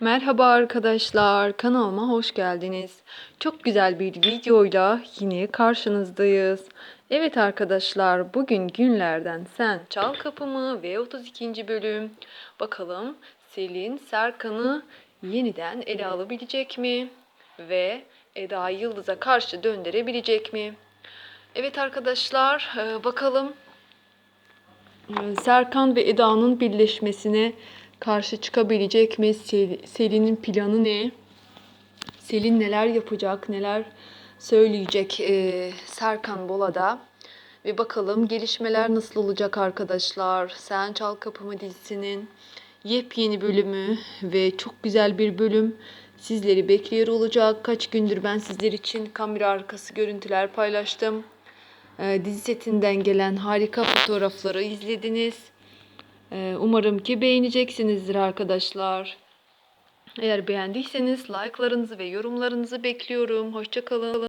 Merhaba arkadaşlar, kanalıma hoş geldiniz. Çok güzel bir videoyla yine karşınızdayız. Evet arkadaşlar, bugün günlerden Sen Çal Kapımı ve 32. bölüm. Bakalım Selin Serkan'ı yeniden ele alabilecek mi? Ve Eda Yıldız'a karşı döndürebilecek mi? Evet arkadaşlar, e, bakalım Serkan ve Eda'nın birleşmesine karşı çıkabilecek mi? Sel- Selin'in planı ne? Selin neler yapacak, neler söyleyecek ee, Serkan Bola'da? Ve bakalım gelişmeler nasıl olacak arkadaşlar? Sen Çal Kapımı dizisinin yepyeni bölümü ve çok güzel bir bölüm sizleri bekliyor olacak. Kaç gündür ben sizler için kamera arkası görüntüler paylaştım e, dizi setinden gelen harika fotoğrafları izlediniz. E, umarım ki beğeneceksinizdir arkadaşlar. Eğer beğendiyseniz like'larınızı ve yorumlarınızı bekliyorum. Hoşçakalın.